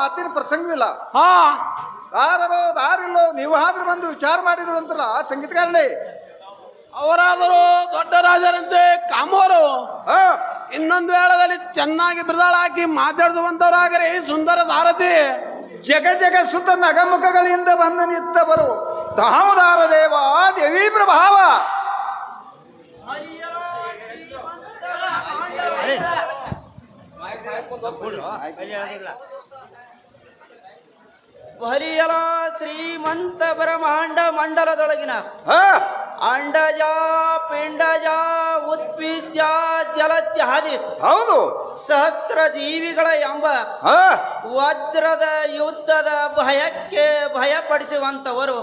ಮಾತಿನ ಪ್ರಸಂಗವಿಲ್ಲ. ಹಾ. ದಾರರೋ ದಾರಿಲ್ಲೋ ನೀವು ಆದ್ರೂ ಬಂದು ವಿಚಾರ ಮಾಡಿದ್ರು ಅಂತಲ್ಲ ಸಂಗೀತಗಾರನೇ ಅವರಾದರೂ ದೊಡ್ಡ ರಾಜರಂತೆ ಕಾಮೋರು. ಹಾ. ಇನ್ನೊಂದು ವೇಳದಲ್ಲಿ ಚೆನ್ನಾಗಿ ಬಿರುದಾಳ ಹಾಕಿ ಮಾತಾಡಿಸುವಂತವರಾಗರಿ ಸುಂದರ ಸಾರಥಿ ಜಗ ಜಗ ಸುತ್ತ ನಗಮುಖಗಳಿಂದ ಬಂದು ನಿತ್ತವರು ದಾಮೋದಾರ ದೇವ ದೇವಿ ಪ್ರಭಾವ. ಬಲಿಯಲ ಶ್ರೀಮಂತ ಬ್ರಹ್ಮಾಂಡ ಮಂಡಲದೊಳಗಿನ ಅಂಡಜ ಪಿಂಡಜ ಉತ್ಪೀಜ ಜಲಜ ಹಾದಿ. ಹೌದು ಸಹಸ್ರ ಜೀವಿಗಳ ಎಂಬ ವಜ್ರದ ಯುದ್ಧದ ಭಯಕ್ಕೆ ಭಯಪಡಿಸುವಂತವರು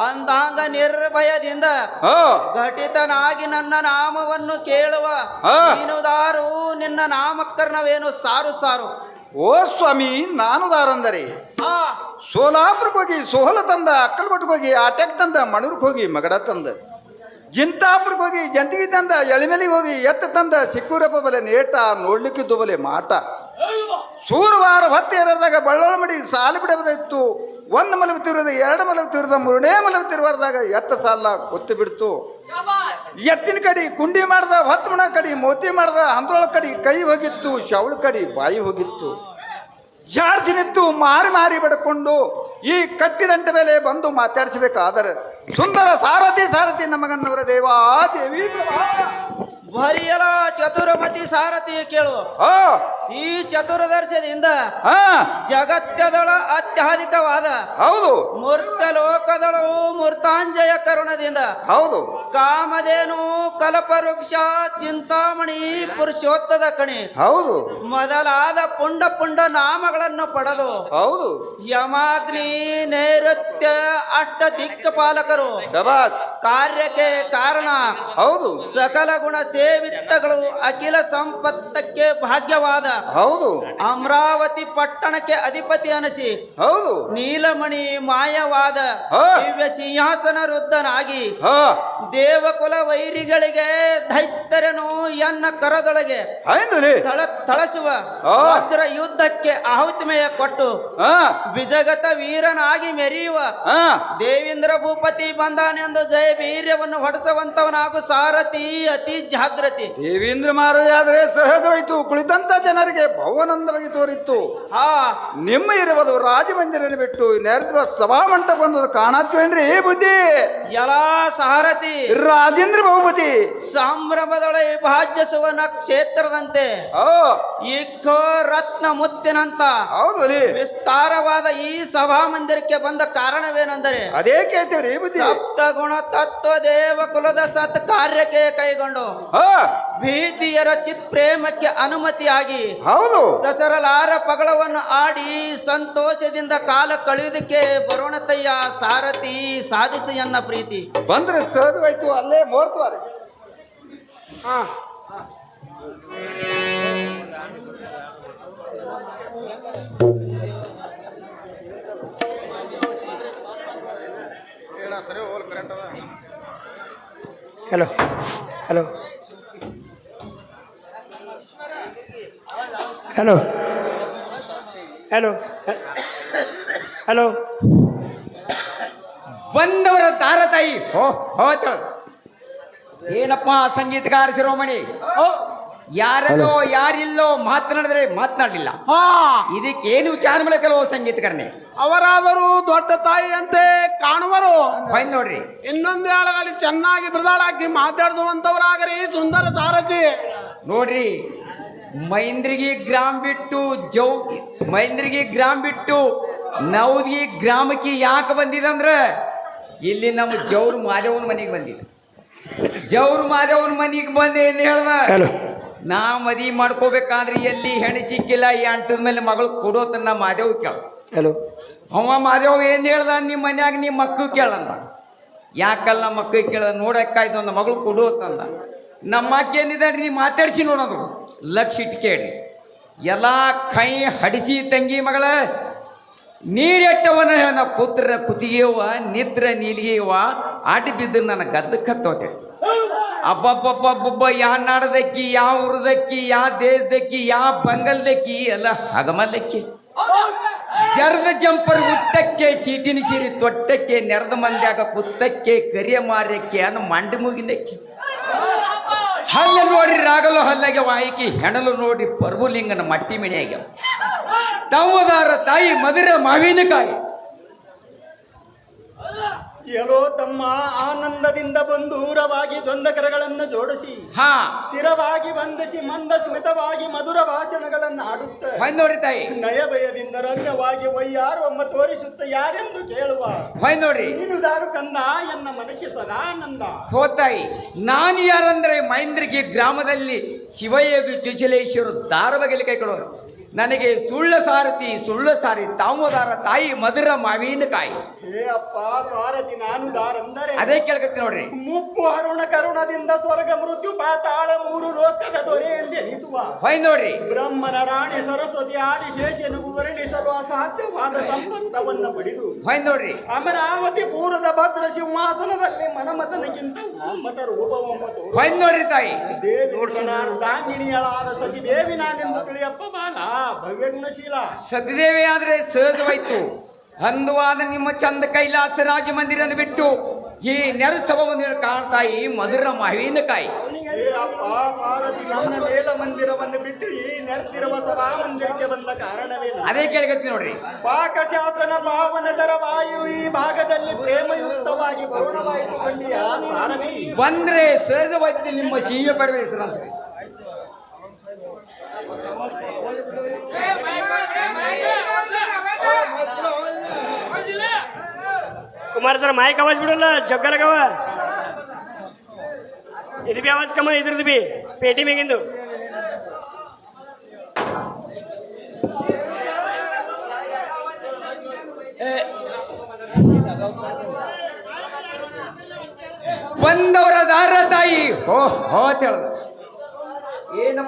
ಅಂದಾಂಗ ನಿರ್ಭಯದಿಂದ ಘಟಿತನಾಗಿ ನನ್ನ ನಾಮವನ್ನು ಕೇಳುವ ಮೀನುದಾರು ನಿನ್ನ ನಾಮಕರಣವೇನು ಸಾರು ಸಾರು? ಓ ಸ್ವಾಮಿ, ನಾನು ದಾರಂದರೆ. ಆ ಸೋಲಾಪುರಕ್ಕೆ ಹೋಗಿ ಸೋಹಲ ತಂದ ಅಕ್ಕಲ್ಕೊಟ್ಟಿಗೆ ಹೋಗಿ ಆಟಕ್ಕೆ ತಂದ ಮಣೂರ್ಗೆ ಹೋಗಿ ಮಗಡ ತಂದ. ಜಿಂತಾಪುರಕ್ಕೆ ಹೋಗಿ ಜಂತಿಗೆ ತಂದ ಎಳಿಮೆಲಿಗೆ ಹೋಗಿ ಎತ್ತ ತಂದ, ಸಿಕ್ಕೂರಪ್ಪ ಬಲೆ ನೇಟ, ನೋಡ್ಲಿಕ್ಕಿದ್ದು ಬಲೆ ಮಾಟ. ಸೂರವಾರ ಹೊತ್ತೆ ಏರದಾಗ ಬಳ್ಳೊಳ ಮಾಡಿ ಸಾಲು ಬಿಡಬದಿತ್ತು ಒಂದು ತಿರುದ ಎರಡು ತಿರುದ ಮೂರನೇ ಮಲವು ತಿರುವರ್ದಾಗ ಎತ್ತ ಸಾಲ ಗೊತ್ತು ಬಿಡ್ತು. ಎತ್ತಿನ ಕಡಿ ಕುಂಡಿ ಮಾಡ್ದ ಹೊತ್ತು ಮಣ ಕಡಿ ಮೋತಿ ಮಾಡ್ದ ಹಂದ್ರೊಳ ಕಡಿ ಕೈ ಹೋಗಿತ್ತು ಶವಳ ಕಡಿ ಬಾಯಿ ಹೋಗಿತ್ತು. ಜಾಡ್ ದಿನಿತ್ತು ಮಾರಿ ಮಾರಿ ಬಡ್ಕೊಂಡು ಈ ಕಟ್ಟಿದಂಟ ಮೇಲೆ ಬಂದು ಮಾತಾಡಿಸಬೇಕಾದರೆ ಸುಂದರ ಸಾರಥಿ ಸಾರಥಿ ನಮಗನ್ನವರ ದೇವಾ ದೇವಿ ಭರಿಯಲ ಚತುರಮತಿ ಸಾರಥಿ ಕೇಳು. ಆ, ಈ ಚತುರ್ದರ್ಶದಿಂದ ಜಗತ್ತದಳ ಅತ್ಯಾಧಿಕವಾದ ಹೌದು. ಮೂರ್ತ ಲೋಕದಳು ಮೂರ್ತಾಂಜಯ ಕರುಣದಿಂದ ಹೌದು. ಕಾಮಧೇನು ಕಲ್ಪವೃಕ್ಷ ಚಿಂತಾಮಣಿ ಪುರುಷೋತ್ತದ ಕಣಿ ಹೌದು. ಮೊದಲಾದ ಪುಂಡ ಪುಂಡ ನಾಮಗಳನ್ನು ಪಡೆದು ಹೌದು. ಯಮಾಗ್ನಿ ನೈಋತ್ಯ ಅಷ್ಟ ದಿಕ್ಕ ಪಾಲಕರು ಕಾರ್ಯಕ್ಕೆ ಕಾರಣ ಹೌದು. ಸಕಲ ಗುಣ ಸೇವಿತಗಳು ಅಖಿಲ ಸಂಪತ್ತಕ್ಕೆ ಭಾಗ್ಯವಾದ ಹೌದು. ಅಮರಾವತಿ ಪಟ್ಟಣಕ್ಕೆ ಅಧಿಪತಿ ಅನಿಸಿ. ಹೌದು. ನೀಲಮಣಿ ಮಾಯವಾದ. ದಿವ್ಯ ಸಿಂಹಾಸನ ವೃದ್ಧನಾಗಿ ದೇವಕುಲ ವೈರಿಗಳಿಗೆ ದೈತ್ಯರನು ಎನ್ನ ಕರದೊಳಗೆ ತಳ ತಳಸುವ. ಯುದ್ಧಕ್ಕೆ ಆಹುತಿಮೆಯ ಕೊಟ್ಟು ವಿಜಗತ ವೀರನಾಗಿ ಮೆರೆಯುವ ಹಾ. ದೇವೇಂದ್ರ ಭೂಪತಿ ಬಂದಾನೆಂದು ಜಯ ವೀರ್ಯವನ್ನು ಹೊಡೆಸುವಂತವನಾಗು ಸಾರಥಿ ಅತಿ ಜಾಗೃತಿ ದೇವೇಂದ್ರ ಮಹಾರಾಜ ಆದರೆ ಸಹಜವಾಯಿತು ಕುಳಿತಂತ ಜನರಿಗೆ ಭವನಂದವಾಗಿ ತೋರಿತ್ತು. ಆ ನಿಮ್ಮ ಇರುವುದು ರಾಜಮಂದಿರ ಬಿಟ್ಟು ನೆರೆದ ಸಭಾಮಂಟಪ ಬಂದದ ಕಾಣತ್ವೇನ್ರಿ ಬುದ್ಧಿ! ಎಲ್ಲಾ ಸಾರಥಿ ರಾಜೇಂದ್ರ ಬಹುಮತಿ ಸಂಭ್ರಮದೊಳೆ ಭಾಜ್ಯ ಸುವರ್ಣ ಕ್ಷೇತ್ರದಂತೆ ಇಕ್ಕೋ ರತ್ನ ಮುತ್ತಿನಂತ ಹೌದು ವಿಸ್ತಾರವಾದ ಈ ಸಭಾ ಮಂದಿರಕ್ಕೆ ಬಂದ ಕಾರಣವೇನೆಂದರೆ ಅದೇ ಕೇಳ್ತೇವ್ರಿ ಬುದ್ಧಿ. ಸಪ್ತಗುಣ ತತ್ವ ದೇವ ಕುಲದ ಸತ್ ಕಾರ್ಯಕ್ಕೆ ಕೈಗೊಂಡು ಭೀತಿಯರ ಚಿತ್ ಪ್ರೇಮಕ್ಕೆ ಅನುಮತಿಯಾಗಿ ಹೌದು. ಸಸರಲಾರ ಪಗಳವನ್ನು ಆಡಿ ಸಂತೋಷದಿಂದ ಕಾಲ ಕಳೆಯುವುದಕ್ಕೆ ಬರೋಣತಯ್ಯ ಸಾರಥಿ ಸಾಧಿಸಿ ಎನ್ನ ಪ್ರೀತಿ. ಬಂದ್ರೆ ಸಹಜವಾಯ್ತು ಅಲ್ಲೇ ಮೋರ್ತವಾರೆ hello hello hello hello hello ಬಂದವರ ತಾರತಾಯಿ. ಹೋ ಹೋತ ಏನಪ್ಪ ಸಂಗೀತಗಾರ ಶಿರೋಮಣಿ? ಓ, ಯಾರಲ್ಲೋ ಯಾರಿಲ್ಲೋ ಮಾತನಾಡಿದ್ರೆ ಮಾತನಾಡಲಿಲ್ಲ. ಹಾ. ಏನು ವಿಚಾರ ಮಾಡಬೇಕಲ್ಲೋ ಸಂಗೀತಗಾರನೆ ಅವರಾದರೂ ದೊಡ್ಡ ತಾಯಿಯಂತೆ ಕಾಣುವರು. ಬಂದ್ ನೋಡ್ರಿ. ಇನ್ನೊಂದು ವೇಳದಲ್ಲಿ ಚೆನ್ನಾಗಿ ಬಿಡದಾಳಾಕಿ ಮಾತಾಡಿಸುವಂತವರಾಗರಿ ಸುಂದರ ಸಾರಥಿ ನೋಡ್ರಿ ಮೈಂದ್ರಿಗಿ ಗ್ರಾಮ ಬಿಟ್ಟು ಜೌ ಮೈಂದ್ರಿಗೆ ಗ್ರಾಮ ಬಿಟ್ಟು ನೌದಿಗೆ ಗ್ರಾಮಕ್ಕೆ ಯಾಕೆ ಬಂದಿದಂದ್ರೆ ಇಲ್ಲಿ ನಮ್ಮ ಜೌರ್ ಮಾದೇವನ ಮನೆಗೆ ಬಂದಿದೆ ಜೌರ್ ಮಾದೇವನ ಮನೆಗೆ ಬಂದೆ ಏನು ಹೇಳ್ದ? ನಾ ಮದಿ ಮಾಡ್ಕೋಬೇಕಾದ್ರೆ ಎಲ್ಲಿ ಹೆಣ್ಣು ಸಿಕ್ಕಿಲ್ಲ ಈ ಅಂಟದ ಮೇಲೆ ಮಗಳು ನಮ್ಮ ಮಾದೇವ್ ಕೇಳ. ಹಲೋ. ಅವ ಮಾದೇವ್ ಏನು ಹೇಳ್ದ? ನಿಮ್ಮ ಮನ್ಯಾಗ ನಿಮ್ಮ ಮಕ್ಕಳು ಕೇಳಂದ ಯಾಕಲ್ಲ ನಮ್ಮ ಮಕ್ಕಳು ಕೇಳ ನೋಡಕ್ಕಾಯ್ತು ಅಂದ. ಮಗಳು ಕೊಡೋತಂದ ನಮ್ಮ ಅಕ್ಕ ಏನಿದ್ದಾರೆ ನೀ ಮಾತಾಡಿಸಿ ನೋಡೋದು. ಲಕ್ಷ ಇಟ್ಟು ಕೇಳಿ ಎಲ್ಲ ಕೈ ಹಡಿಸಿ ತಂಗಿ ಮಗಳ, ನೀರೆಟ್ಟವನ ನನ್ನ ಪುತ್ರ ಕುತಿಗೆಯವ ನಿದ್ರ ನೀಲಿಗೆಯವ ಅಡ್ಡ ಬಿದ್ದು ನನ್ನ ಗದ್ದಕ್ಕೆ ಹತ್ತೋತೆ ಅಬ್ಬಬ್ಬಬ್ಬಬ್ಬ ಯಾ ನಾಡದಕ್ಕಿ ಯಾವ ಊರದಕ್ಕಿ, ಯಾ ದೇಶದಕ್ಕಿ, ಯಾ ಬಂಗಲ್ದಕ್ಕಿ, ಎಲ್ಲ ಹಗಮಲ್ಲಕ್ಕಿ. ಜರದ ಜಂಪರ್ ಉತ್ತಕ್ಕೆ ಚೀಟಿನ ಸೀರಿ ತೊಟ್ಟಕ್ಕೆ, ನೆರೆದ ಮಂದ್ಯಾಗ ಕುತ್ತಕ್ಕೆ, ಕರಿಯ ಮಾರ್ಯಕ್ಕೆ, ಅನ್ನ ಮಂಡಿ ಮುಗಿನಕ್ಕಿ. ಹಲ್ಲ ನೋಡಿ ರಾಗಲು ಹಲ್ಲಾಗೆ ವಾಯಿಕಿ ಹೆಣಲು ನೋಡಿ ಪರ್ವಲಿಂಗನ ಮಟ್ಟಿ ಮಿಣಿಯಾಗ್ಯಾವ ತಮ್ಮದಾರ ತಾಯಿ ಮಧುರ ಮಾವಿನಕಾಯಿ. ಎಲ್ಲೋ ತಮ್ಮ ಆನಂದದಿಂದ ಬಂದೂರವಾಗಿ ದ್ವಂದ್ವಕರಗಳನ್ನು ಜೋಡಿಸಿ ಹಾ. ಸ್ಥಿರವಾಗಿ ಬಂಧಿಸಿ ಮಂದ ಸ್ಮಿತವಾಗಿ ಮಧುರ ಭಾಷಣಗಳನ್ನು ಆಡುತ್ತ ಹೊಯ್ ತಾಯಿ. ನಯ ಭಯದಿಂದ ಒಯ್ಯಾರು ಒಯ್ಯಾರೊಮ್ಮ ತೋರಿಸುತ್ತ ಯಾರೆಂದು ಕೇಳುವ? ಹೊಯ್ ನೋಡ್ರಿ. ನೀನು ದಾರು ಕಂದ ಎನ್ನ ಮನಕ್ಕೆ ಸದಾನಂದ. ಹೋತಾಯಿ ನಾನು ಯಾರಂದ್ರೆ ಮಹೇಂದ್ರಿಗೆ ಗ್ರಾಮದಲ್ಲಿ ಶಿವಯೋಗಿ ಚುಚಲೇಶ್ವರು ದಾರಬಗಲಿ ಕೈಕೊಳ್ಳೋರು ನನಗೆ ಸುಳ್ಳ ಸಾರಥಿ ಸುಳ್ಳ ಸಾರಿ ತಾಮೋದಾರ ತಾಯಿ ಮಧುರ ಮಾವಿನಕಾಯಿ ಹೇ ಅಪ್ಪ ಸಾರಥಿ ನಾನು ದಾರಂದರೆ ಅದೇ ಕೇಳ್ಕತ್ತಿ ನೋಡ್ರಿ. ಮುಪ್ಪು ಹರುಣ ಕರುಣದಿಂದ ಸ್ವರ್ಗ ಮೃತ್ಯು ಪಾತಾಳ ಮೂರು ಲೋಕದ ದೊರೆಯಲ್ಲಿ ಎನಿಸುವ. ಹೊಯ್ ನೋಡ್ರಿ. ಬ್ರಹ್ಮನ ರಾಣಿ ಸರಸ್ವತಿ ಆದಿಶೇಷನು ವರ್ಣಿಸಲು ಅಸಾಧ್ಯವಾದ ಸಂಪತ್ತವನ್ನ ಪಡೆದು ಹೊಯ್ ನೋಡ್ರಿ. ಅಮರಾವತಿ ಪೂರ್ವದ ಭದ್ರ ಸಿಂಹಾಸನದಲ್ಲಿ ಮನಮತನಗಿಂತ ಮತ ರೂಪ ಹೊಯ್ ನೋಡ್ರಿ ತಾಯಿ. ದೇವಿ ಗಣಾರ್ಧಾಂಗಿಣಿಯಳಾದ ಸಚಿದೇವಿ ನಾನೆಂದು ತಿಳಿಯಪ್ಪ ಬಾಲ. ಭವ್ಯ ಗುಣಶೀಲ ಸತಿದೇವಿ ಆದ್ರೆ ಸಹಜವಾಯ್ತು. ಅಂದವಾದ ನಿಮ್ಮ ಚಂದ ಕೈಲಾಸ ರಾಜ ಮಂದಿರ ಬಿಟ್ಟು ಈ ಸಭಾ ಮಂದಿರ ಕಾಣ್ತಾಯಿ ಮಧುರ ಮಾವಿನಕಾಯಿ ಕಾಯಿ ಅಪ್ಪ ಸಾರಥಿ ನನ್ನ ಮೇಲ ಮಂದಿರವನ್ನು ಬಿಟ್ಟು ಈ ನೆರೆದಿರುವ ಸಭಾ ಮಂದಿರಕ್ಕೆ ಬಂದ ಕಾರಣವೇನು? ಅದೇ ಕೇಳ್ಕತ್ತಿ ನೋಡ್ರಿ. ಪಾಕಶಾಸನ ಪಾವನದರ ವಾಯು ಈ ಭಾಗದಲ್ಲಿ ಪ್ರೇಮಯುಕ್ತವಾಗಿ ಪೂರ್ಣವಾಯಿತು ಕಂಡಿಯ ಸಾರಥಿ? ಬಂದ್ರೆ ಸಹಜವಾಯ್ತು ನಿಮ್ಮ ಶೀಯ ಹೆಸರಂತ ಕುಮಾರ ಸರ್ ಮಾಯಕ್ ಆವಾಜ್ ಬಿಡಲ್ಲ ಜಗ್ಗಲಗವ ಇದು ಬಿ ಆವಾಜ್ ಕಮ್ಮ, ಇದ್ರದ್ ಬಿ. ಪೇಟಿ ಮೇಗಿಂದು ಬಂದವರ ದಾರ ತಾಯಿ. ಓ ಹೋ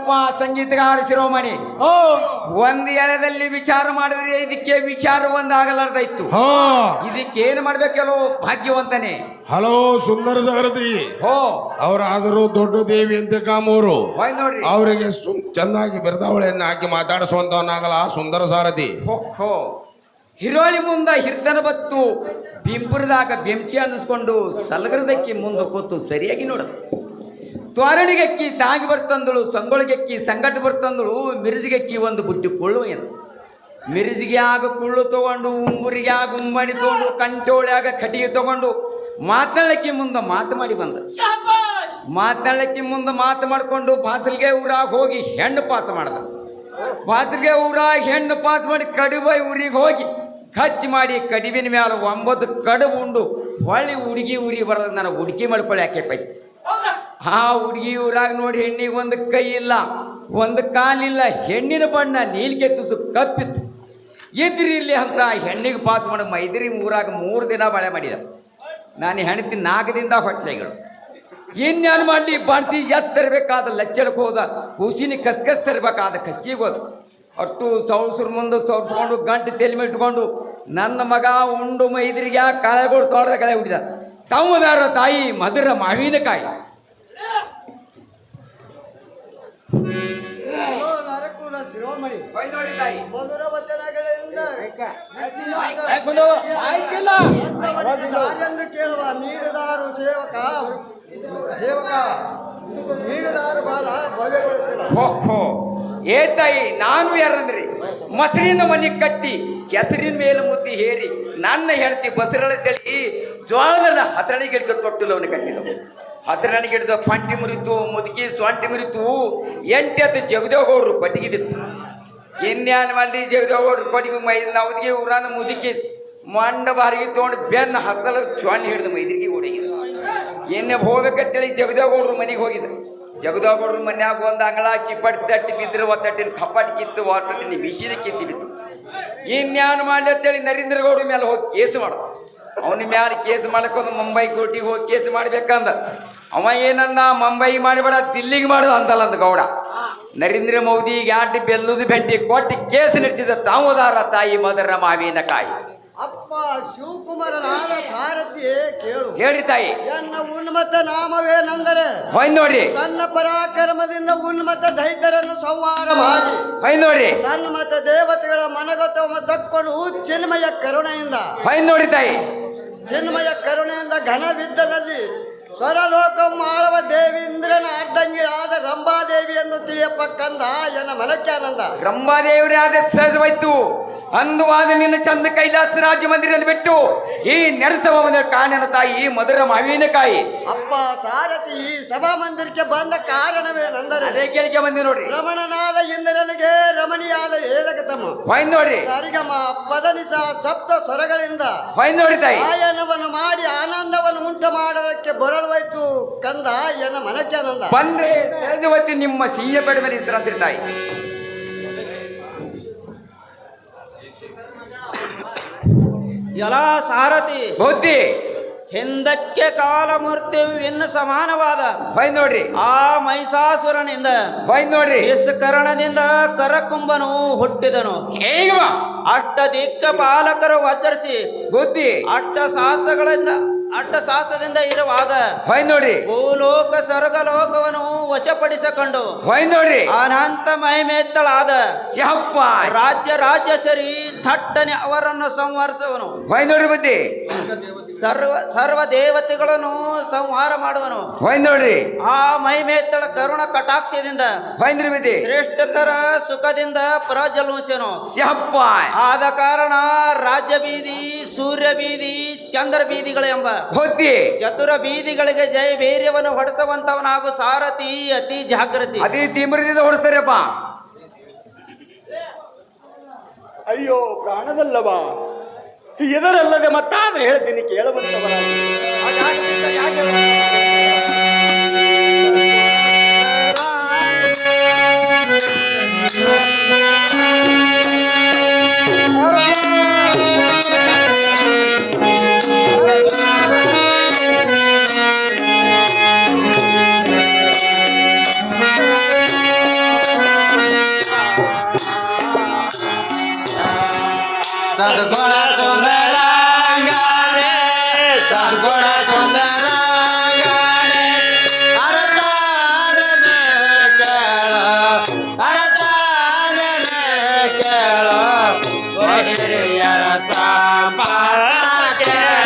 ಏನಪ್ಪ ಸಂಗೀತಗಾರ ಶಿರೋಮಣಿ. ಒಂದ್ ಎಳೆದಲ್ಲಿ ವಿಚಾರ ಮಾಡಿದ್ರೆ ಇದಕ್ಕೆ ವಿಚಾರ ಒಂದ್ ಆಗಲಾರ್ದಾಯ್ತು ಹಾ. ಇದಕ್ಕೆ ಏನ್ ಮಾಡ್ಬೇಕಲ್ಲೋ ಭಾಗ್ಯವಂತನೇ. ಹಲೋ ಸುಂದರ ಸಾರಥಿ. ಹೋ. ಅವರಾದರೂ ದೊಡ್ಡ ದೇವಿ ಅಂತ ಕಾಮೂರು. ಅವರಿಗೆ ಚೆನ್ನಾಗಿ ಬಿರ್ದಾವಳಿಯನ್ನು ಹಾಕಿ ಮಾತಾಡಿಸುವಂತವನಾಗಲ್ಲ ಸುಂದರ ಸಾರಥಿ. ಹೋ ಹಿರೋಳಿ ಮುಂದ ಹಿರ್ತನ ಬತ್ತು ಬಿಂಪುರದಾಗ ಬೆಂಚಿ ಅನ್ನಿಸ್ಕೊಂಡು ಸಲಗರದಕ್ಕೆ ಮುಂದೆ ಕೂತು ಸರಿಯಾಗಿ ನೋಡದು. ತ್ವಾರಣಿಗೆಕ್ಕಿ ತಾಗಿ ಬರ್ತಂದಳು ಸಂಗೊಳಗೆಕ್ಕಿ ಸಂಗಟ ಬರ್ತಂದಳು ಮಿರಿಜಿಗೆಕ್ಕಿ ಒಂದು ಬುಟ್ಟಿ ಕೊಳ್ಳು ಏನು ಮಿರುಜಿಗೆ ಆಗ ಕುಳ್ಳು ತಗೊಂಡು ಉಂಗುರಿಗೆ ಆಗ ಉಂಬಣಿ ತಗೊಂಡು ಕಂಟೋಳ್ಯಾಗ ಕಟಿಗೆ ತಗೊಂಡು ಮಾತನಾಡಕ್ಕೆ ಮುಂದೆ ಮಾತು ಮಾಡಿ ಬಂದ. ಮಾತನಾಡಕ್ಕೆ ಮುಂದೆ ಮಾತು ಮಾಡಿಕೊಂಡು ಬಾಸಲ್ಗೆ ಊರಾಗ ಹೋಗಿ ಹೆಣ್ಣು ಪಾಸ ಮಾಡ್ದ. ಬಾಸಲ್ಗೆ ಊರಾಗ ಹೆಣ್ಣು ಪಾಸ್ ಮಾಡಿ ಕಡುಬೈ ಊರಿಗೆ ಹೋಗಿ ಖರ್ಚು ಮಾಡಿ ಕಡಿವಿನ ಮೇಲೆ ಒಂಬತ್ತು ಕಡುಬು ಉಂಡು ಹೊಳ್ಳಿ ಹುಡುಗಿ ಊರಿಗೆ ಬರೋದು ನಾನು ಹುಡುಕಿ ಮಾಡ್ಕೊಳ್ಳಿ ಯಾಕೆ ಪೈ ಆ ಹುಡುಗಿ ಊರಾಗ ನೋಡಿ ಹೆಣ್ಣಿಗೆ ಒಂದು ಕೈ ಇಲ್ಲ, ಒಂದು ಕಾಲಿಲ್ಲ ಹೆಣ್ಣಿನ ಬಣ್ಣ ನೀಲ್ಕೆ ತುಸು ಕಪ್ಪಿತ್ತು. ಎದ್ರಿ ಇಲ್ಲಿ ಅಂತ ಹೆಣ್ಣಿಗೆ ಪಾತ್ ಮಾಡಿ ಮೈದ್ರಿ ಊರಾಗ ಮೂರು ದಿನ ಬಳೆ ಮಾಡಿದ. ನಾನು ಹೆಣ್ತಿ ನಾಲ್ಕು ದಿನದ ಹೊಟ್ಟೆಗಳು ಇನ್ಯಾನು ಮಾಡಲಿ, ಬಾಣ್ತಿ ಎತ್ ತರಬೇಕಾದ ಲಚ್ಚಲಕ್ಕೆ ಹೋದ ಕೂಸಿನ ಕಸ್ಕಸ್ ತರಬೇಕಾದ ಕಸ್ಕಿಗೆ ಹೋದ. ಅಟ್ಟು ಸೌಸ್ರ ಮುಂದೆ ಸೌಳ್ಸ್ಕೊಂಡು ಗಂಟು ತೆಲಿಮೆ ಇಟ್ಕೊಂಡು ನನ್ನ ಮಗ ಉಂಡು ಮೈದ್ರಿಗೆ ಕಳೆಗಳು ತೋಟದ ಕಳೆ ಹುಟ್ಟಿದ. ತಮ್ಮದಾರ ತಾಯಿ ಮಧುರ ಮಾವಿನಕಾಯಿ. ತಾಯಿ. ಮಧುರ ವಚನಗಳಿಂದ ದಾರೆಂದು ಕೇಳುವ? ನೀರುದಾರು ಸೇವಕ. ಸೇವಕ. ನೀರುದಾರು ಬಾಲ ಭವ್ಯಗೊಳಿಸಿದ ಏ ತಾಯಿ ನಾನು ಯಾರಂದ್ರಿ? ಮೊಸರಿನ ಮನೆ ಕಟ್ಟಿ ಕೆಸರಿನ ಮೇಲೆ ಮುದ್ದಿ ಹೇರಿ ನನ್ನ ಹೆಂಡತಿ ಬಸರಳ ತಳಿ ಜೋಳದ ಹಸರಣಿ ಗಿಡದ ತೊಟ್ಟಿಲು ಅವನು ಕಟ್ಟಿದವು. ಹಸರಣಿ ಗಿಡದ ಪಂಟಿ ಮುರಿತು ಮುದುಕಿ ಸೊಂಟಿ ಮುರಿತು ಎಂಟೆತ್ತು ಜಗದೇವಗೌಡ್ರು ಪಟ್ಟಿಗೆ ಬಿತ್ತು ಇನ್ಯಾನ್ ಮಾಡಿ ಜಗದವ್ರು ಪಡಿ ಮೈ ನವದಿಗೆ ಊರಾನ ಮುದುಕಿ ಮಂಡ ಬಾರಿಗೆ ತೊಗೊಂಡು ಬೆನ್ನ ಹತ್ತಲ ಚೊಣ್ಣ ಹಿಡಿದು ಮೈದಿರಿಗೆ ಓಡಿಗಿದ ಎಣ್ಣೆ ಹೋಗ್ಬೇಕಂತೇಳಿ ಜಗದೇವಗೌಡ್ರು ಮನೆಗೆ ಹೋಗಿದ್ರು ಜಗದೇವಗೌಡ್ರ ಮನ್ಯಾಗ ಒಂದು ಅಂಗಳ ಚಿಪ್ಪಟ್ ತಟ್ಟಿ ಬಿದ್ದರೆ ಒತ್ತಟ್ಟಿನ ಕಪ್ಪಟ್ಟಿ ಕಿತ್ತು ಒಟ್ಟಿನ ಬಿಸಿದ ಕಿತ್ತಿ ಬಿತ್ತು. ಇನ್ಯಾನು ಮಾಡ್ಲಿ ಅಂತೇಳಿ ನರೇಂದ್ರ ಗೌಡ್ರ ಮೇಲೆ ಹೋಗಿ ಕೇಸ್ ಮಾಡ. ಅವನ ಮ್ಯಾಲ ಕೇಸ್ ಮಾಡ್ಕೊಂಡು ಮುಂಬೈ ಕೋರ್ಟಿಗೆ ಹೋಗಿ ಕೇಸ್ ಮಾಡ್ಬೇಕಂದ. ಅವ ಏನನ್ನ ಮುಂಬೈ ಮಾಡಿಬೇಡ, ದಿಲ್ಲಿಗೆ ಮಾಡು ಅಂತಲ್ಲ ಗೌಡ. ನರೇಂದ್ರ ಮೋದಿ ಆಟಿ ಬೆಲ್ಲುದು ಬೆಂಟಿ ಕೊಟ್ಟು ಕೇಸ್ ನಡೆಸಿದ ತಾಮೋದಾರ ತಾಯಿ ಮದರ ಮಾವಿನ ಕಾಯಿ. ಅಪ್ಪ ಶಿವಕುಮಾರನಾದ ಸಾರಥಿ ಕೇಳು. ಹೇಳಿ ತಾಯಿ. ಎನ್ನ ಉನ್ಮತ್ತ ನಾಮವೇನೆಂದರೆ ಹೊಯ್ ನೋಡ್ರಿ. ತನ್ನ ಪರಾಕ್ರಮದಿಂದ ಉನ್ಮತ್ತ ದೈತರನ್ನು ಸಂಹಾರ ಮಾಡಿ. ಹೊಯ್ ನೋಡ್ರಿ. ಸನ್ಮತ ದೇವತೆಗಳ ಮನಗತವನ್ನು ತಕ್ಕೊಂಡು ಚಿನ್ಮಯ ಕರುಣೆಯಿಂದ. ಹೊಯ್ ನೋಡಿ ತಾಯಿ. ಚಿನ್ಮಯ ಕರುಣೆಯಿಂದ ಘನವಿದ್ದದಲ್ಲಿ ಸ್ವರಲೋಕ ಮಾಡುವ ದೇವೀಂದ್ರನ ಅಡ್ಡಂಗಿ ಆದ ರಂಭಾದೇವಿ ಎಂದು ತಿಳಿಯಪ್ಪ ಕಂದ ಎನ್ನ ಮನಕ್ಕಾನಂದ ರಂಭಾದೇವರೇ ಆದ ಸಹಜವಾಯ್ತು. ಅಂದವಾದ ನಿನ್ನ ಚಂದ ಕೈಲಾಸ ರಾಜ್ಯ ಮಂದಿರದಲ್ಲಿ ಬಿಟ್ಟು ಈ ನೆರಸವ ಕಾಣನ ತಾಯಿ ಮಧುರ ಮಾವಿನಕಾಯಿ ಅಪ್ಪ ಸಾರಥಿ ಈ ಸಭಾ ಮಂದಿರಕ್ಕೆ ಬಂದ ಕಾರಣವೇನೆಂದರೆ ಅದೇ ಕೇಳಿಕೆ ಬಂದಿ ನೋಡಿ ರಮಣನಾದ ಇಂದ್ರನಿಗೆ ರಮಣಿಯಾದ ಏದಕತಮ ಹೊಯ್ ನೋಡ್ರಿ. ಸರಿಗಮ ಪದನಿಸ ಸಪ್ತ ಸ್ವರಗಳಿಂದ ಹೊಯ್ ನೋಡ್ರಿ ತಾಯಿ. ಗಾಯನವನ್ನು ಮಾಡಿ ಆನಂದವನ್ನು ಉಂಟು ಮಾಡೋದಕ್ಕೆ ಬರಳುವಾಯ್ತು ಕಂದ ಎನ್ನ ಮನಕ್ಕಾನಂದ ಬಂದ್ರೆ ಸಹಜವತಿ ನಿಮ್ಮ ಸಿಹಿಯ ಬೆಡ ಮೇಲೆ ವಿಶ್ರಾಂತಿ ತಾಯಿ. ಎಲ ಸಾರಥಿ. ಬುದ್ಧಿ. ಹಿಂದಕ್ಕೆ ಕಾಲಮೂರ್ತಿಯು ಇನ್ನು ಸಮಾನವಾದ. ಬೈ ನೋಡ್ರಿ. ಆ ಮಹಿಷಾಸುರನಿಂದ ಬೈ ನೋಡ್ರಿ. ನಿಷ್ಕರಣದಿಂದ ಕರಕುಂಬನು ಹುಟ್ಟಿದನು. ಅಷ್ಟ ದಿಕ್ಕ ಪಾಲಕರು ವಚರಿಸಿ ಬುದ್ಧಿ. ಅಷ್ಟ ಸಾಹಸಗಳಿಂದ ಅಷ್ಟ ಸಾಹಸದಿಂದ ಇರುವಾಗ ಹೊಯ್ ನೋಡ್ರಿ. ಭೂಲೋಕ ಸ್ವರ್ಗಲೋಕವನ್ನು ವಶಪಡಿಸಕೊಂಡು ಹೊಯ್ ನೋಡ್ರಿ. ಅನಂತ ಮಹಿಮೆತ್ತಳಾದ ಯಪ್ಪ. ರಾಜ್ಯ ಸರಿ ಥಟ್ಟನೆ ಅವರನ್ನು ಸಂವರ್ಸವನು ಹೊಯ್ ನೋಡ್ರಿ ಬುದ್ಧಿ. ಸರ್ವ ಸರ್ವ ದೇವತೆಗಳನ್ನು ಸಂಹಾರ ಮಾಡುವನು. ಹೊಯ್ ನೋಡ್ರಿ. ಆ ಮಹಿಮೆತ್ತಳ ಕರುಣ ಕಟಾಕ್ಷದಿಂದ ಶ್ರೇಷ್ಠತರ ಸುಖದಿಂದ ಪ್ರಜಲುಂಸನು ಯಪ್ಪ ಆದ ಕಾರಣ ರಾಜ್ಯ ಬೀದಿ ಸೂರ್ಯ ಬೀದಿ ಚಂದ್ರ ಬೀದಿಗಳೆಂಬ ಹೊತ್ತಿ ಚತುರ ಬೀದಿಗಳಿಗೆ ಜಯ ವೀರ್ಯವನ್ನು ಹೊಡೆಸುವಂತವನಾಗು ಸಾರಥಿ ಅತಿ ಜಾಗೃತಿ ಅತಿ ತೀವ್ರದಿಂದ ಹೊಡೆಸ್ತಾರೆಪ್ಪ. ಅಯ್ಯೋ ಪ್ರಾಣದಲ್ಲವ? ಇದರಲ್ಲದೆ ಮತ್ತಾದ್ರೆ ಹೇಳ್ತೀನಿ ಕೇಳುವಂತವರಾಗಿ ಅದಾಗಿದೆ ಸಂಪಾದಕ್ಕೆ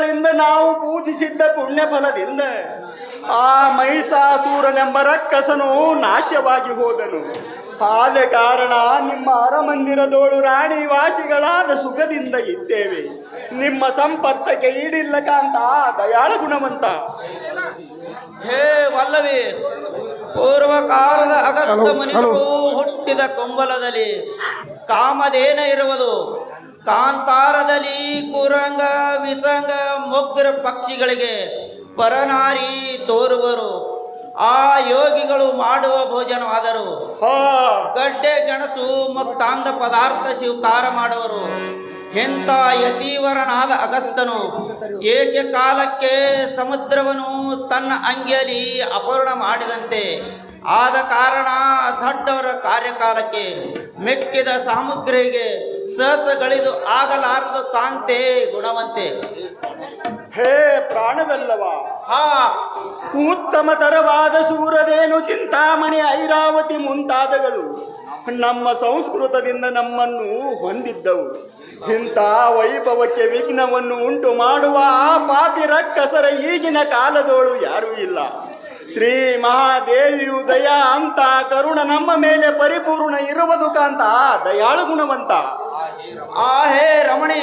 ಕಮಲಗಳಿಂದ ನಾವು ಪೂಜಿಸಿದ್ದ ಪುಣ್ಯ ಫಲದಿಂದ ಆ ಮೈಸಾಸೂರನೆಂಬ ರಕ್ಕಸನು ನಾಶವಾಗಿ ಹೋದನು. ಆದ ಕಾರಣ ನಿಮ್ಮ ಅರಮಂದಿರದೋಳು ರಾಣಿ ವಾಸಿಗಳಾದ ಸುಖದಿಂದ ಇದ್ದೇವೆ. ನಿಮ್ಮ ಸಂಪತ್ತಕ್ಕೆ ಈಡಿಲ್ಲ ಕಾಂತ ದಯಾಳ ಗುಣವಂತ. ಹೇ ವಲ್ಲವಿ ಪೂರ್ವ ಕಾಲದ ಅಗಸ್ತ ಮುನಿಗಳು ಹುಟ್ಟಿದ ಕೊಂಬಲದಲ್ಲಿ ಕಾಮದೇನ ಇರುವುದು. ಕಾಂತಾರದಲ್ಲಿ ಕುರಂಗ ವಿಸಂಗ ಮೊಗ್ರ ಪಕ್ಷಿಗಳಿಗೆ ಪರನಾರಿ ತೋರುವರು. ಆ ಯೋಗಿಗಳು ಮಾಡುವ ಭೋಜನವಾದರು. ಹಾ. ಗಡ್ಡೆ ಗೆಣಸು ಮುಕ್ತಾಂದ ಪದಾರ್ಥ ಸ್ವೀಕಾರ ಮಾಡುವರು. ಎಂಥ ಯತೀವರನಾದ ಅಗಸ್ತನು. ಏಕೆ ಕಾಲಕ್ಕೆ ಸಮುದ್ರವನು ತನ್ನ ಅಂಗಿಯಲ್ಲಿ ಅಪೂರ್ಣ ಮಾಡಿದಂತೆ. ಆದ ಕಾರಣ ದೊಡ್ಡವರ ಕಾರ್ಯಕಾಲಕ್ಕೆ ಮೆಕ್ಕಿದ ಸಾಮಗ್ರಿಗೆ ಸಹಸಗಳಿದು ಆಗಲಾರದು ಕಾಂತೆ ಗುಣವಂತೆ. ಹೇ ಪ್ರಾಣವೆಲ್ಲವ ಹಾ. ಉತ್ತಮ ತರವಾದ ಸೂರದೇನು ಚಿಂತಾಮಣಿ ಐರಾವತಿ ಮುಂತಾದಗಳು ನಮ್ಮ ಸಂಸ್ಕೃತದಿಂದ ನಮ್ಮನ್ನು ಹೊಂದಿದ್ದವು. ಇಂಥ ವೈಭವಕ್ಕೆ ವಿಘ್ನವನ್ನು ಉಂಟು ಮಾಡುವ ಆ ಪಾಪಿ ರಕ್ಕಸರ ಈಗಿನ ಕಾಲದೋಳು ಯಾರೂ ಇಲ್ಲ. ಶ್ರೀ ಮಹಾದೇವಿಯು ದಯಾ ಅಂತ ಕರುಣ ನಮ್ಮ ಮೇಲೆ ಪರಿಪೂರ್ಣ ಇರುವುದು ಕಾಂತ ದಯಾಳು ಗುಣವಂತ. ಆ ಹೇ ರಮಣಿ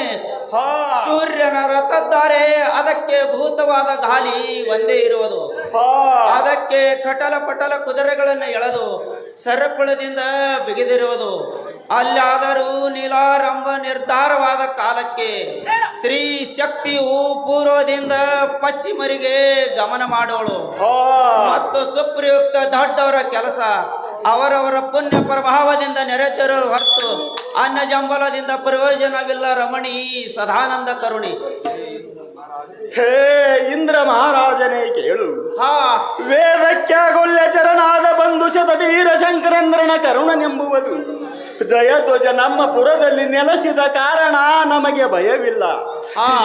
ಹಾ. ಸೂರ್ಯನ ರಥದ್ದಾರೆ ಅದಕ್ಕೆ ಭೂತವಾದ ಗಾಲಿ ಒಂದೇ ಇರುವುದು. ಹಾ. ಅದಕ್ಕೆ ಕಟಲ ಪಟಲ ಕುದುರೆಗಳನ್ನು ಎಳೆದು ಸರಪುಳದಿಂದ ಬಿಗಿದಿರುವುದು. ಅಲ್ಲಾದರೂ ನೀಲಾರಂಭ ನಿರ್ಧಾರವಾದ ಕಾಲಕ್ಕೆ ಶ್ರೀ ಶಕ್ತಿಯು ಪೂರ್ವದಿಂದ ಪಶ್ಚಿಮರಿಗೆ ಗಮನ ಮಾಡೋಳು. ಹಾ. ಮತ್ತು ಸುಪ್ರಯುಕ್ತ ದೊಡ್ಡವರ ಕೆಲಸ ಅವರವರ ಪುಣ್ಯ ಪ್ರಭಾವದಿಂದ ನೆರೆದಿರೋ ಹೊರತು ಅನ್ನ ಜಂಬಲದಿಂದ ಪ್ರಯೋಜನವಿಲ್ಲ ರಮಣಿ ಸದಾನಂದ ಕರುಣಿ. ಹೇ ಇಂದ್ರ ಮಹಾರಾಜನೇ ಕೇಳು. ಹಾ. ವೇದಕ್ಕಾಗೊಲ್ಯ ಚರಣಾದ ಬಂಧು ಶತಧೀರ ಶಂಕರೇಂದ್ರನ ಕರುಣನೆಂಬುವುದು ಜಯಧ್ವಜ ನಮ್ಮ ಪುರದಲ್ಲಿ ನೆಲೆಸಿದ ಕಾರಣ ನಮಗೆ ಭಯವಿಲ್ಲ.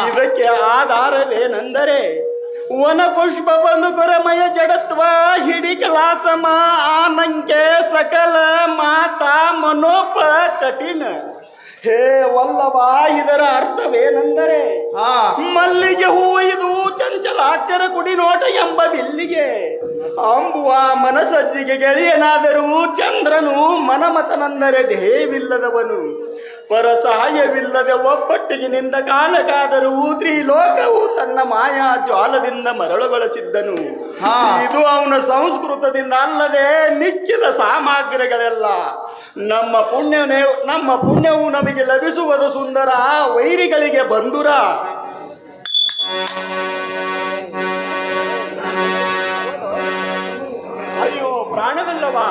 ಇದಕ್ಕೆ ಆಧಾರವೇನೆಂದರೆ ವನ ಪುಷ್ಪ ಬಂದು ಗುರಮಯ ಜಡತ್ವ ಹಿಡಿ ಕಲಾಸಮ ಆನಂಕೆ ಸಕಲ ಮಾತಾ ಮನೋಪ ಕಠಿಣ. ಹೇ ವಲ್ಲಭ ಇದರ ಅರ್ಥವೇನೆಂದರೆ ಮಲ್ಲಿಗೆ ಹೂವು ಇದು ಚಂಚಲಾಕ್ಷರ ಕುಡಿ ನೋಟ ಎಂಬ ಬಿಲ್ಲಿಗೆ. ಅಂಬುವ ಮನಸಜ್ಜಿಗೆ ಗೆಳೆಯನಾದರೂ ಚಂದ್ರನು ಮನಮತನಂದರೆ ದೇಹವಿಲ್ಲದವನು. ಪರ ಸಹಾಯವಿಲ್ಲದೆ ಒಬ್ಬಟ್ಟಿಗಿನಿಂದ ನಿಂದ ಕಾಲಕ್ಕಾದರೂ ತ್ರಿಲೋಕವು ತನ್ನ ಮಾಯಾ ಜ್ವಾಲದಿಂದ ಮರಳುಗೊಳಿಸಿದ್ದನು. ಇದು ಅವನ ಸಂಸ್ಕೃತದಿಂದ ಅಲ್ಲದೆ ಮಿಕ್ಕಿದ ಸಾಮಗ್ರಿಗಳೆಲ್ಲ. ನಮ್ಮ ಪುಣ್ಯನೇ ನಮ್ಮ ಪುಣ್ಯವು ನಮಗೆ ಲಭಿಸುವುದು ಸುಂದರ ವೈರಿಗಳಿಗೆ ಬಂಧುರ. ಅಯ್ಯೋ ಪ್ರಾಣವಿಲ್ಲವಾ?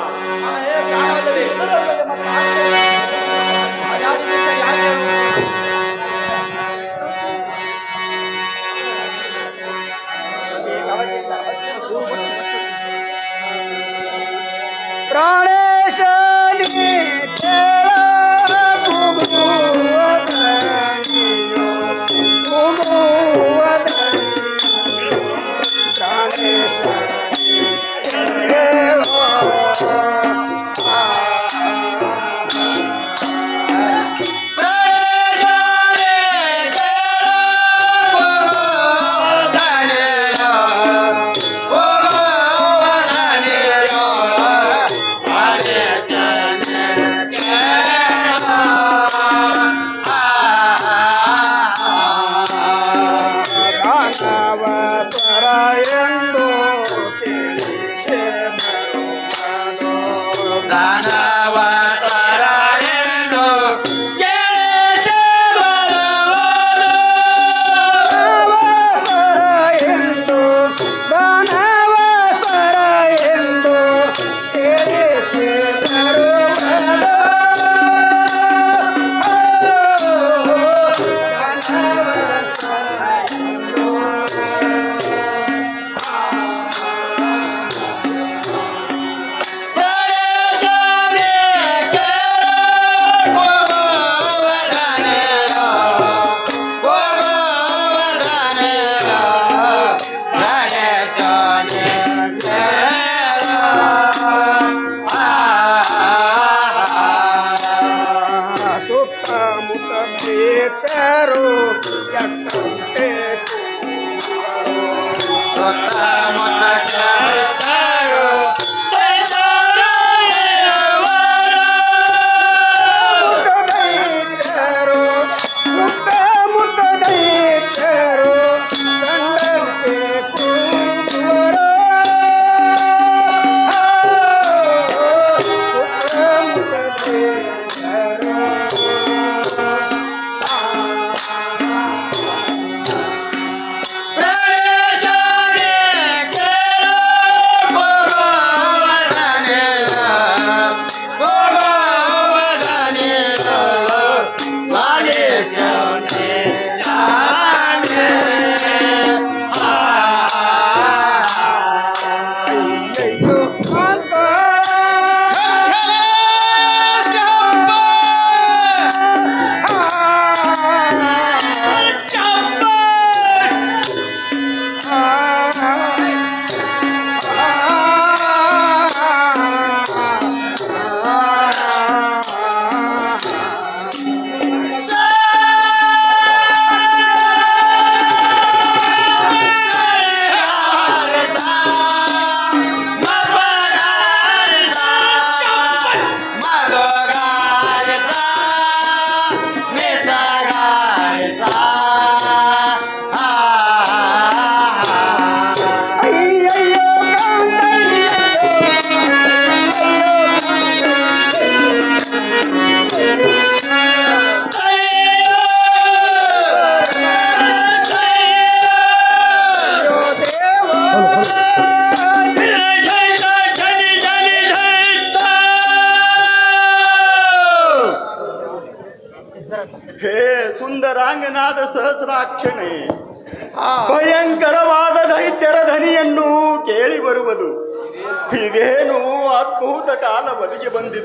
ಆ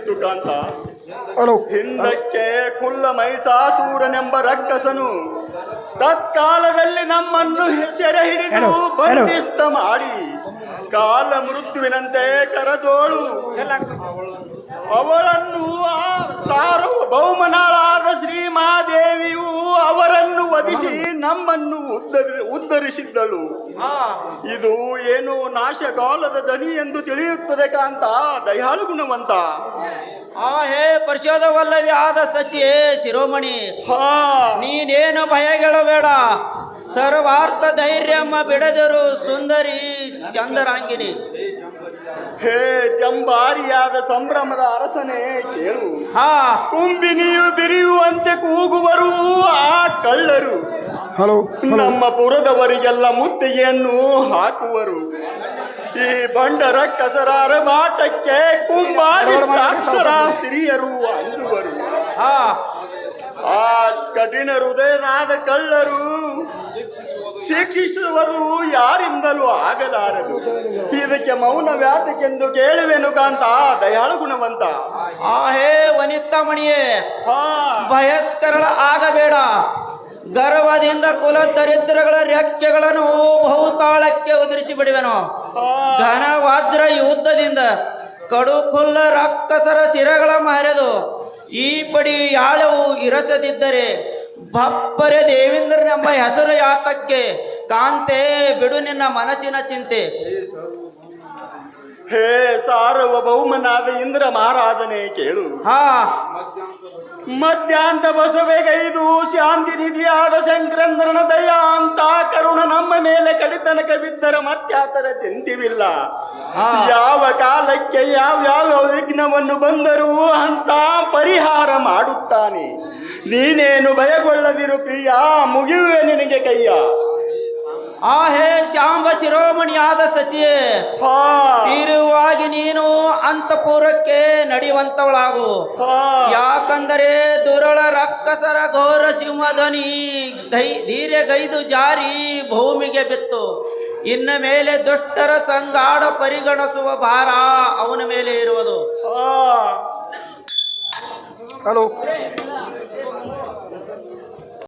ಬಂದಿತ್ತು ಕಾಂತ ಹಿಂದಕ್ಕೆ ಕುಲ್ಲ ಮೈಸಾಸೂರನೆಂಬ ರಕ್ಕಸನು ತತ್ಕಾಲದಲ್ಲಿ ನಮ್ಮನ್ನು ಸೆರೆ ಹಿಡಿದು ಬಂದಿಸ್ತ ಮಾಡಿ. ಕಾಲ ಮೃತ್ಯುವಿನಂತೆ ಕರದೋಳು. ಅವಳನ್ನು ಆ ಸಾರ್ವಭೌಮನಾಳಾದ ಶ್ರೀಮಾದೇವಿಯು ಅವರನ್ನು ವಧಿಸಿ ನಮ್ಮನ್ನು ಉದ್ಧರಿ ಉದ್ಧರಿಸಿದ್ದಳು. ಇದು ಏನು ನಾಶ ಕಾಲದ ದನಿ ಎಂದು ತಿಳಿಯುತ್ತದೆ ಕಾಂತ? ದಯಾಳು ಗುಣವಂತ. ಆ ಹೇ ಪರಿಶೋಧವಲ್ಲವೇ ಆದ ಸಚಿಯೇ ಶಿರೋಮಣಿ. ಹಾ. ನೀನೇನು ಭಯಗೆಳಬೇಡ. ಸರ್ವಾರ್ಥ ಧೈರ್ಯಮ್ಮ ಬಿಡದರು ಸುಂದರಿ ಚಂದರಾಂಗಿನಿ. ಹೇ ಜಂಬಾರಿಯಾದ ಸಂಭ್ರಮದ ಅರಸನೇ ಕೇಳು. ಹಾ. ಕುಂಬಿನಿಯು ಬಿರಿಯುವಂತೆ ಕೂಗುವರು ಆ ಕಳ್ಳರು. ನಮ್ಮ ಪುರದವರಿಗೆಲ್ಲ ಮುತ್ತಿಗೆಯನ್ನು ಹಾಕುವರು. ಈ ಬಂಡರ ಕಸರಾರ ಮಾಟಕ್ಕೆ ಕುಂಬಾರಿ ಸ್ತ್ರೀಯರು ಅಂದುವರು. ಹಾ. ಆ ಕಠಿಣ ಹೃದಯನಾದ ಕಳ್ಳರು ಶಿಕ್ಷಿಸುವುದು ಯಾರಿಂದಲೂ ಆಗಲಾರದು. ಇದಕ್ಕೆ ಮೌನ ವ್ಯಾತಕ್ಕೆಂದು ಕೇಳುವೆನು ಕಾಂತ ದಯಾಳು ಗುಣವಂತ. ಆ ಹೇ ವನಿತಾಮಣಿಯೇ ಮಣಿಯೇ ಭಯಸ್ಕರಳ ಆಗಬೇಡ. ಗರ್ವದಿಂದ ಕುಲ ದರಿದ್ರಗಳ ರೆಕ್ಕೆಗಳನ್ನು ಬಹುತಾಳಕ್ಕೆ ಉದುರಿಸಿ ಬಿಡುವೆನು. ಘನ ವಾಜ್ರ ಯುದ್ಧದಿಂದ ಕಡುಕುಲ್ಲ ರಕ್ಕಸರ ಶಿರಗಳ ಮರೆದು ಈ ಪಡಿ ಯಾಳವು ಇರಸದಿದ್ದರೆ ಬಪ್ಪರೆ ದೇವೇಂದ್ರನೆಂಬ ಹೆಸರು ಯಾತಕ್ಕೆ? ಕಾಂತೆ ಬಿಡು ನಿನ್ನ ಮನಸ್ಸಿನ ಚಿಂತೆ. ಹೇ ಸಾರ್ವಭೌಮನಾದ ಇಂದ್ರ ಮಹಾರಾಜನೇ ಕೇಳು. ಹಾ. ಮಧ್ಯಾಂತ ಬಸವೆಗೈದು ಶಾಂತಿ ನಿಧಿಯಾದ ಶಂಕರಂದ್ರನ ದಯ ಅಂತ ಕರುಣ ನಮ್ಮ ಮೇಲೆ ಕಡಿತನಕ ಬಿದ್ದರ ಮತ್ಯಾತರ ಚಿಂತಿವಿಲ್ಲ. ಯಾವ ಕಾಲಕ್ಕೆ ಯಾವ್ಯಾವ ವಿಘ್ನವನ್ನು ಬಂದರೂ ಅಂತ ಪರಿಹಾರ ಮಾಡುತ್ತಾನೆ. ನೀನೇನು ಭಯಗೊಳ್ಳದಿರು ಪ್ರಿಯ ಮುಗಿಯುವೆ ನಿನಗೆ ಕೈಯ. ಆ ಹೇ ಶ್ಯಾಂಬ ಶಿರೋಮಣಿಯಾದ ಸಚಿಯೇ ಹಾ. ತೀರುವಾಗಿ ನೀನು ಅಂತಪುರಕ್ಕೆ ನಡೆಯುವಂತವಳಾಗು. ಹಾ. ಯಾಕಂದರೆ ದುರಳ ರಕ್ಕಸರ ಘೋರ ಸಿಂಹಧನಿ ಧೈರ್ಯಗೈದು ಜಾರಿ ಭೂಮಿಗೆ ಬಿತ್ತು. ಇನ್ನ ಮೇಲೆ ದುಷ್ಟರ ಸಂಗಾಡ ಪರಿಗಣಿಸುವ ಭಾರ ಅವನ ಮೇಲೆ ಇರುವುದು. ಹಾ. ಹಲೋ.